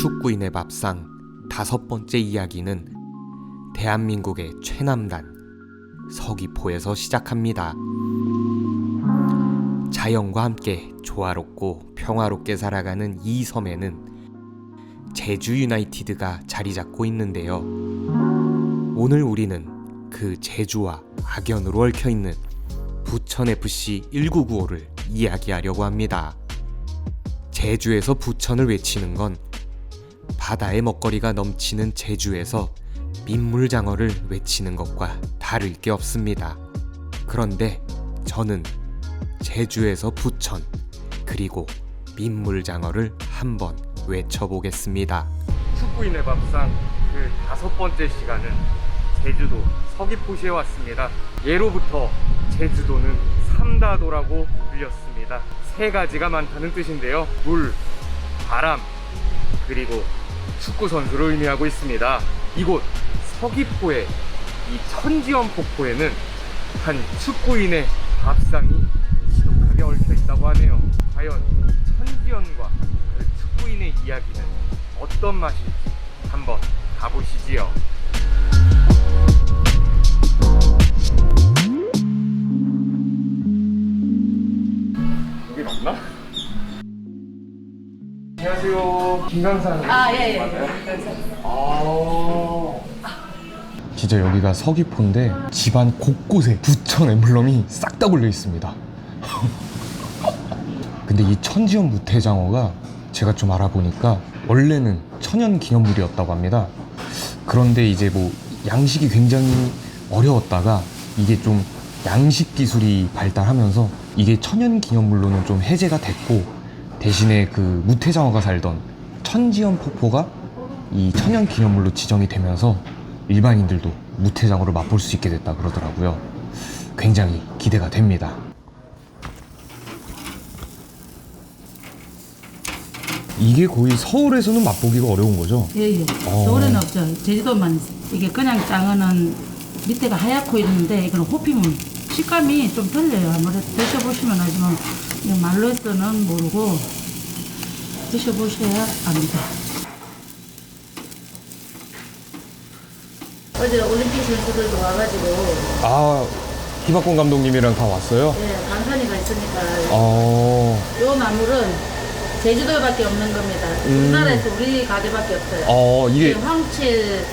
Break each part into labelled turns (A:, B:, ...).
A: 축구인의 밥상 다섯 번째 이야기는 대한민국의 최남단 서귀포에서 시작합니다. 자연과 함께 조화롭고 평화롭게 살아가는 이 섬에는 제주 유나이티드가 자리 잡고 있는데요. 오늘 우리는 그 제주와 악연으로 얽혀 있는 부천 FC 1995를 이야기하려고 합니다. 제주에서 부천을 외치는 건 바다의 먹거리가 넘치는 제주에서 민물장어를 외치는 것과 다를 게 없습니다. 그런데 저는 제주에서 부천 그리고 민물장어를 한번 외쳐보겠습니다. 축구인의 밥상 그 다섯 번째 시간은 제주도 서귀포시에 왔습니다. 예로부터 제주도는 삼다도라고 불렸습니다. 세 가지가 많다는 뜻인데요. 물, 바람, 그리고 축구 선수를 의미하고 있습니다. 이곳 서귀포의 이 천지연 폭포에는 한 축구인의 밥상이 지독하게 얽혀 있다고 하네요. 과연 천지연과 그 축구인의 이야기는 어떤 맛일지 한번 가보시지요. 김강산
B: 아, 예, 예.
A: 맞아요? 아. 진짜 여기가 서귀포인데 집안 곳곳에 부천 엠블럼이 싹 다 걸려 있습니다. 근데 이 천지연 무태장어가 제가 좀 알아보니까 원래는 천연 기념물이었다고 합니다. 그런데 이제 뭐 양식이 굉장히 어려웠다가 이게 좀 양식 기술이 발달하면서 이게 천연 기념물로는 좀 해제가 됐고 대신에 그 무태장어가 살던 천지연 폭포가 이 천연 기념물로 지정이 되면서 일반인들도 무태장어를 맛볼 수 있게 됐다 그러더라고요. 굉장히 기대가 됩니다. 이게 거의 서울에서는 맛보기가 어려운 거죠?
B: 예, 예.
A: 어.
B: 서울에는 없죠. 제주도만 있어요. 이게 그냥 장어는 밑에가 하얗고 있는데 이거는 호피물. 식감이 좀 틀려요. 아무래도 드셔보시면 알지만 이거 말로 해서는 모르고 드셔보셔야 압니다. 어제 올림픽 선수들도 와가지고
A: 아, 희박권 감독님이랑 다 왔어요?
B: 예, 방산이가 있으니까
A: 어,
B: 요 나물은 제주도에밖에 없는 겁니다.
A: 음.
B: 우리나라에서 우리 가게밖에 없어요.
A: 어, 이게,
B: 이게 황칠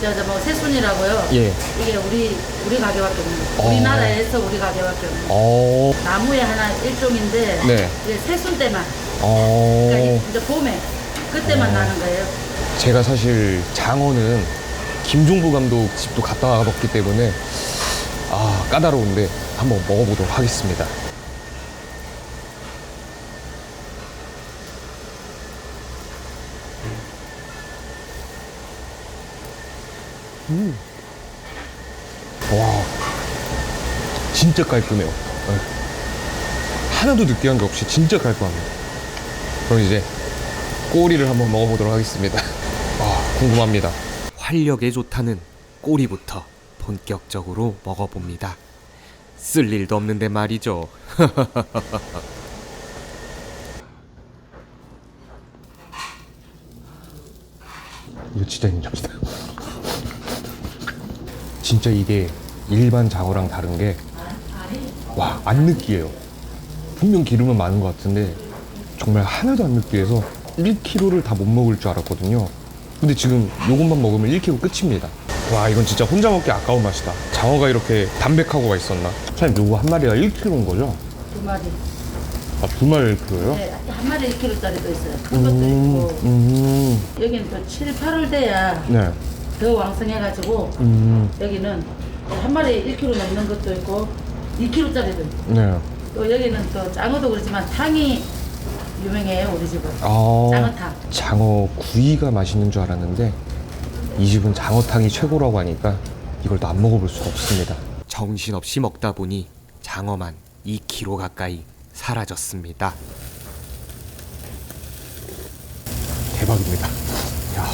B: 저저 뭐 새순이라고요.
A: 예.
B: 이게 우리 우리 가게밖에 없는
A: 어.
B: 거. 우리나라에서 우리 가게밖에 없는 거.
A: 어,
B: 나무의 하나 일종인데
A: 네.
B: 이게 새순 때만
A: 어.
B: 그러니까 이제 봄에 그때만
A: 어.
B: 나는 거예요.
A: 제가 사실 장어는 김종부 감독 집도 갔다 와봤기 때문에 아 까다로운데 한번 먹어보도록 하겠습니다. 음. 와 진짜 깔끔해요. 네. 하나도 느끼한 게 없이 진짜 깔끔합니다. 그럼 이제 꼬리를 한번 먹어보도록 하겠습니다. 아, 궁금합니다. 활력에 좋다는 꼬리부터 본격적으로 먹어봅니다. 쓸 일도 없는데 말이죠. 이거 진짜 인정이다. 진짜 이게 일반 장어랑 다른 게, 와, 안 느끼해요. 분명 기름은 많은 것 같은데, 정말 하나도 안 느끼해서 1kg를 다 못 먹을 줄 알았거든요. 근데 지금 요것만 먹으면 1kg 끝입니다. 와, 이건 진짜 혼자 먹기 아까운 맛이다. 장어가 이렇게 담백하고 맛있었나? 사장님, 요거 한 마리가 1kg인 거죠?
B: 두 마리.
A: 아, 두 마리 1kg요?
B: 네, 한 마리 1kg짜리도 있어요. 큰 것도
A: 음,
B: 있고
A: 음,
B: 여기는 또 7, 8월 돼야
A: 네.
B: 더 왕성해가지고
A: 음,
B: 여기는 한 마리 1kg 넘는 것도 있고 2kg짜리도 있고
A: 네.
B: 또 여기는 또 장어도 그렇지만 탕이 유명해요 우리 집은
A: 아,
B: 장어탕.
A: 장어 구이가 맛있는 줄 알았는데 이 집은 장어탕이 최고라고 하니까 이걸 또 안 먹어볼 수가 없습니다. 정신없이 먹다 보니 장어만 2kg 가까이 사라졌습니다. 대박입니다. 야,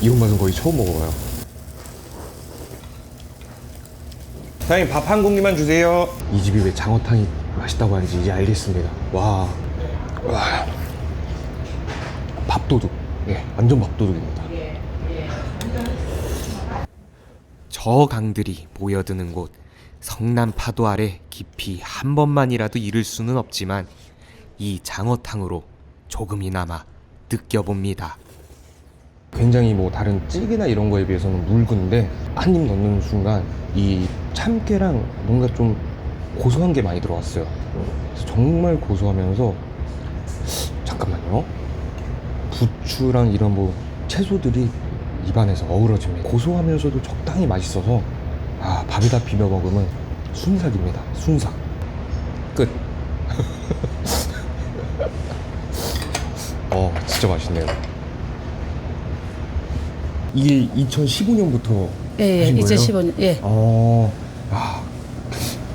A: 이런 맛은 거의 처음 먹어봐요. 사장님 밥 한 공기만 주세요. 이 집이 왜 장어탕이 맛있다고 하는지 이제 알겠습니다. 와, 와, 밥도둑. 예, 완전 밥도둑입니다. 저 강들이 모여드는 곳 성남 파도 아래 깊이 한 번만이라도 이를 수는 없지만 이 장어탕으로 조금이나마 느껴봅니다. 굉장히 뭐 다른 찌개나 이런 거에 비해서는 묽은데 한 입 넣는 순간 이 참깨랑 뭔가 좀 고소한 게 많이 들어왔어요. 정말 고소하면서 잠깐만요. 부추랑 이런 뭐 채소들이 입안에서 어우러집니다. 고소하면서도 적당히 맛있어서 아 밥에다 비벼 먹으면 순삭입니다. 순삭. 끝. 어 진짜 맛있네요. 이게 2015년부터
B: 예, 예,
A: 하신 거예요?
B: 2015년. 예.
A: 어, 아,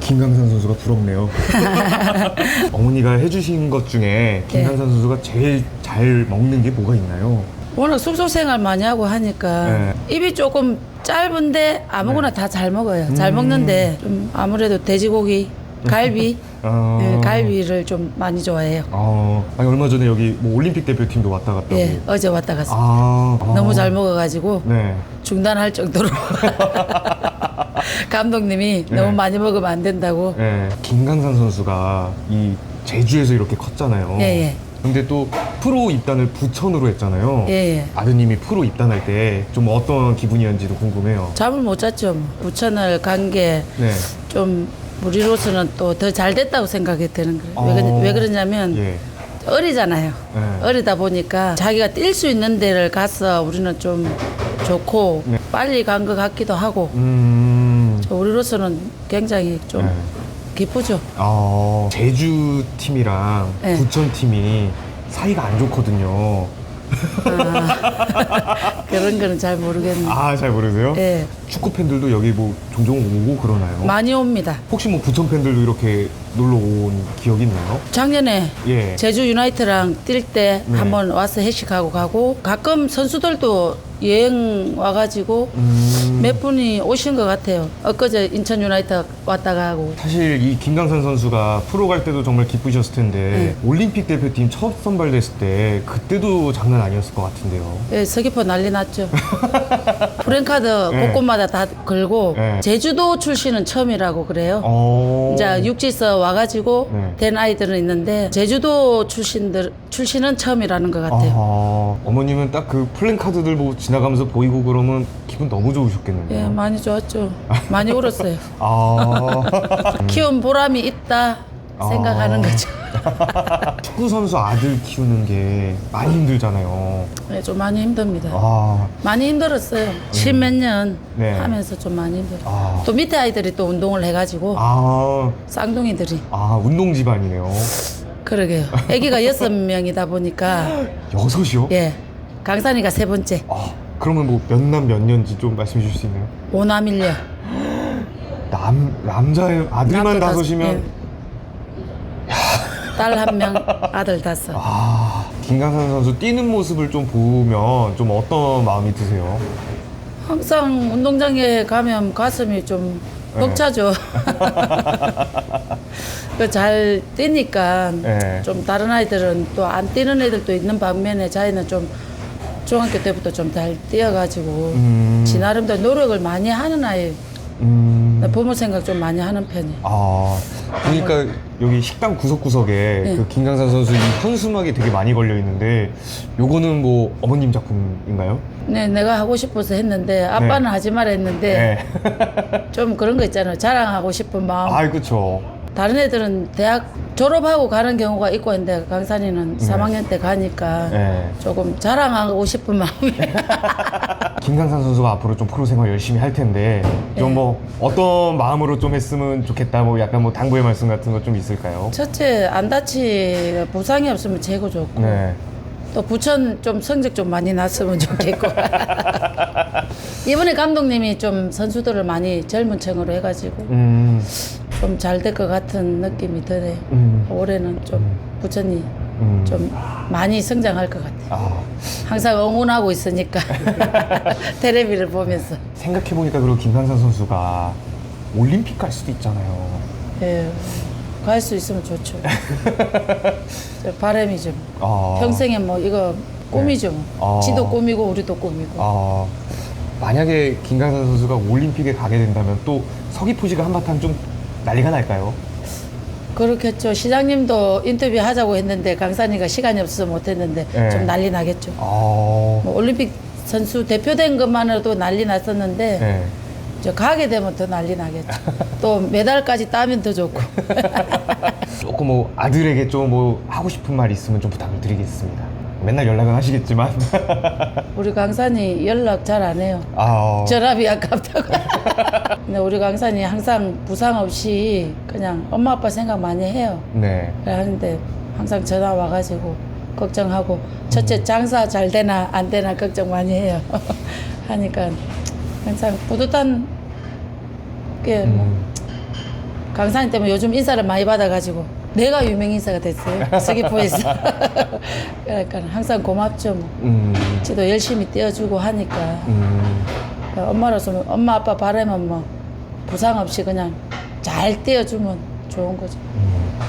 A: 김강산 선수가 부럽네요. 어머니가 해주신 것 중에 김강산 선수가 제일 잘 먹는 게 뭐가 있나요?
B: 워낙 숙소 생활 많이 하고 하니까
A: 네.
B: 입이 조금 짧은데 아무거나 다 잘 먹어요. 잘
A: 음.
B: 먹는데 좀 아무래도 돼지고기, 갈비,
A: 어,
B: 예, 갈비를 좀 많이 좋아해요.
A: 어, 아니 얼마 전에 여기 뭐 올림픽 대표팀도 왔다 갔다고.
B: 예, 어제 왔다 갔어. 요
A: 아,
B: 너무
A: 아.
B: 잘 먹어가지고
A: 네.
B: 중단할 정도로 감독님이
A: 네.
B: 너무 많이 먹으면 안 된다고.
A: 네. 김강산 선수가 이 제주에서 이렇게 컸잖아요.
B: 예, 예.
A: 근데 또 프로 입단을 부천으로 했잖아요.
B: 예, 예.
A: 아드님이 프로 입단할 때 좀 어떤 기분이었는지도 궁금해요.
B: 잠을 못 잤죠. 뭐. 부천을 간게
A: 네.
B: 좀 우리로서는 또 더 잘 됐다고 생각이 되는 거예요. 왜,
A: 어.
B: 그러- 왜 그러냐면
A: 예.
B: 어리잖아요.
A: 네.
B: 어리다 보니까 자기가 뛸 수 있는 데를 가서 우리는 좀 좋고
A: 네.
B: 빨리 간 것 같기도 하고
A: 음.
B: 우리로서는 굉장히 좀
A: 네.
B: 기쁘죠.
A: 어, 제주 팀이랑
B: 네.
A: 부천 팀이 사이가 안 좋거든요.
B: 그런 거는 잘 모르겠는데.
A: 아, 잘 모르세요?
B: 예.
A: 축구 팬들도 여기 뭐 종종 오고 그러나요?
B: 많이 옵니다.
A: 혹시 뭐 부천 팬들도 이렇게 놀러 온 기억이 있나요?
B: 작년에
A: 예.
B: 제주 유나이트랑 뛸 때
A: 네.
B: 한번 와서 회식하고 가고 가끔 선수들도 여행 와가지고
A: 음.
B: 몇 분이 오신 것 같아요. 엊그제 인천 유나이트 왔다 가고
A: 사실 이 김강산 선수가 프로 갈 때도 정말 기쁘셨을 텐데
B: 네.
A: 올림픽 대표팀 첫 선발됐을 때 그때도 장난 아니었을 것 같은데요.
B: 예, 서귀포 난리 났죠. 프랭카드
A: 네.
B: 곳곳마다 다 걸고
A: 네.
B: 제주도 출신은 처음이라고 그래요.
A: 어.
B: 이제 육지서 와가지고
A: 네.
B: 된 아이들은 있는데 제주도 출신들 출신은 처음이라는 것 같아요.
A: 아하, 어머님은 딱 그 플랜카드들 뭐 지나가면서 보이고 그러면 기분 너무 좋으셨겠네요.
B: 예, 많이 좋았죠. 많이 울었어요.
A: 아.
B: 키운 보람이 있다 생각하는
A: 아.
B: 거죠.
A: 축구 선수 아들 키우는 게 많이 힘들잖아요.
B: 네, 좀 많이 힘듭니다.
A: 아.
B: 많이 힘들었어요. 십몇 년
A: 네.
B: 하면서 좀 많이 힘들어요.
A: 아.
B: 또 밑에 아이들이 또 운동을 해가지고
A: 아.
B: 쌍둥이들이
A: 아, 운동 집안이네요.
B: 그러게요. 아기가 여섯 명이다 보니까
A: 여섯이요?
B: 예 강산이가 세 번째
A: 아, 그러면 뭐 몇 남 몇 년지 좀 말씀해 주실 수 있나요?
B: 오남일녀
A: 남 남자의 아들만
B: 남자 다섯-
A: 다섯이면
B: 딸 한 명 아들 다섯
A: 아 김강산 선수 뛰는 모습을 좀 보면 좀 어떤 마음이 드세요?
B: 항상 운동장에 가면 가슴이 좀
A: 네.
B: 벅차죠. 그 잘 뛰니까
A: 네.
B: 좀 다른 아이들은 또 안 뛰는 애들도 있는 반면에 자기는 좀 중학교 때부터 좀 잘 뛰어가지고
A: 음.
B: 지 나름대로 노력을 많이 하는 아이.
A: 음.
B: 부모 생각 좀 많이 하는 편이에요.
A: 아 그러니까 여기 식당 구석구석에
B: 네.
A: 그 김강산 선수 이 현수막이 되게 많이 걸려 있는데 요거는 뭐 어머님 작품인가요?
B: 네, 내가 하고 싶어서 했는데 아빠는
A: 네.
B: 하지 말라 했는데 좀 그런 거 있잖아요. 자랑하고 싶은 마음.
A: 아 그쵸.
B: 다른 애들은 대학 졸업하고 가는 경우가 있고 했는데 강산이는 3학년 때 가니까
A: 네.
B: 조금 자랑하고 싶은 마음이
A: 김강산 선수가 앞으로 좀 프로 생활 열심히 할 텐데
B: 네.
A: 좀뭐 어떤 마음으로 좀 했으면 좋겠다 뭐 약간 뭐 당부의 말씀 같은 거 좀 있을까요?
B: 첫째 안 다치 부상이 없으면 최고 좋고
A: 네.
B: 또 부천 좀 성적 좀 많이 났으면 좋겠고 이번에 감독님이 좀 선수들을 많이 젊은 층으로 해가지고
A: 음.
B: 좀 잘 될 것 같은 느낌이 드네 요
A: 음.
B: 올해는 좀 부천이
A: 음.
B: 좀 많이 성장할 것 같아요
A: 아
B: 항상 응원하고 있으니까 텔레비를 보면서
A: 생각해 보니까 그리고 김강산 선수가 올림픽 갈 수도 있잖아요.
B: 예, 갈 수 있으면 좋죠. 저 바람이 좀
A: 아.
B: 평생에 뭐 이거 꿈이죠.
A: 아.
B: 지도 꿈이고 우리도 꿈이고.
A: 아 만약에 김강산 선수가 올림픽에 가게 된다면 또 서귀포시가 한바탕 좀 난리가 날까요?
B: 그렇겠죠. 시장님도 인터뷰 하자고 했는데 강산이가 시간이 없어서 못했는데
A: 네.
B: 좀 난리 나겠죠.
A: 아
B: 뭐 올림픽 선수 대표된 것만으로도 난리 났었는데
A: 네.
B: 저 가게 되면 더 난리 나겠죠. 또 메달까지 따면 더 좋고.
A: 조금 뭐 아들에게 좀 뭐 하고 싶은 말 있으면 좀 부탁을 드리겠습니다. 맨날 연락은 하시겠지만
B: 우리 강산이 연락 잘 안 해요.
A: 아
B: 전압이 아깝다고. 근데 우리 강산이 항상 부상 없이 그냥 엄마 아빠 생각 많이 해요.
A: 네.
B: 그래 하는데 항상 전화 와가지고 걱정하고 첫째 장사 잘 되나 안 되나 걱정 많이 해요. 하니까 항상 뿌듯한 게 뭐.
A: 음,
B: 강산이 때문에 요즘 인사를 많이 받아가지고 내가 유명 인사가 됐어요. 서귀포에서. 그러니까 항상 고맙죠. 뭐.
A: 음,
B: 지도 열심히 띄워주고 하니까
A: 음,
B: 엄마로서 엄마 아빠 바라면 뭐 부상 없이 그냥 잘 띄워주면 좋은 거죠.
A: 음.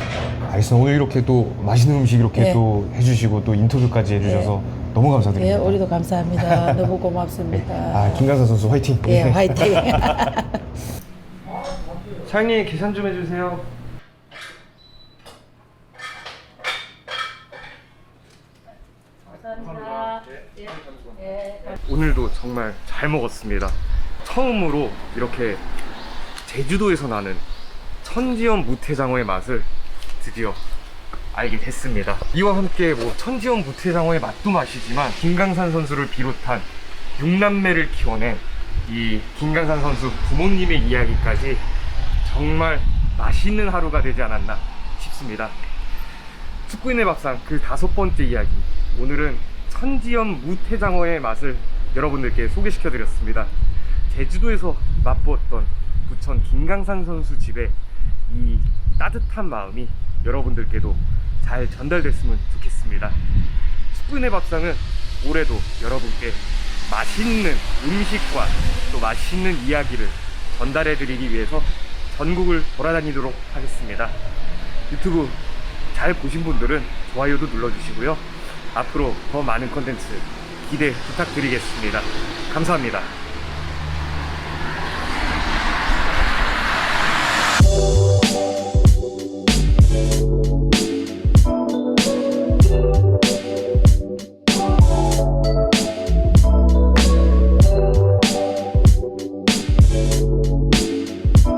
A: 알겠습니다. 오늘 이렇게 또 맛있는 음식 이렇게
B: 네.
A: 또 해주시고 또 인터뷰까지 해주셔서 너무
B: 예,
A: 감사드립니다.
B: 우리도 감사합니다. 너무 고맙습니다.
A: 아 김강산 선수 화이팅.
B: 예, 화이팅.
A: 사장님 계산 좀 해주세요.
B: 감사합니다. 예.
A: 오늘도 정말 잘 먹었습니다. 처음으로 이렇게 제주도에서 나는 천지연 무태장어의 맛을 드디어 알게 됐습니다. 이와 함께 뭐 천지연 무태장어의 맛도 맛이지만 김강산 선수를 비롯한 6남매를 키워낸 이 김강산 선수 부모님의 이야기까지 정말 맛있는 하루가 되지 않았나 싶습니다. 축구인의 밥상 그 다섯 번째 이야기. 오늘은 천지연 무태장어의 맛을 여러분들께 소개시켜 드렸습니다. 제주도에서 맛보았던 부천 김강산 선수 집의 이 따뜻한 마음이 여러분들께도 잘 전달됐으면 좋겠습니다. 축구인의 밥상은 올해도 여러분께 맛있는 음식과 또 맛있는 이야기를 전달해 드리기 위해서 전국을 돌아다니도록 하겠습니다. 유튜브 잘 보신 분들은 좋아요도 눌러주시고요. 앞으로 더 많은 컨텐츠 기대 부탁드리겠습니다. 감사합니다.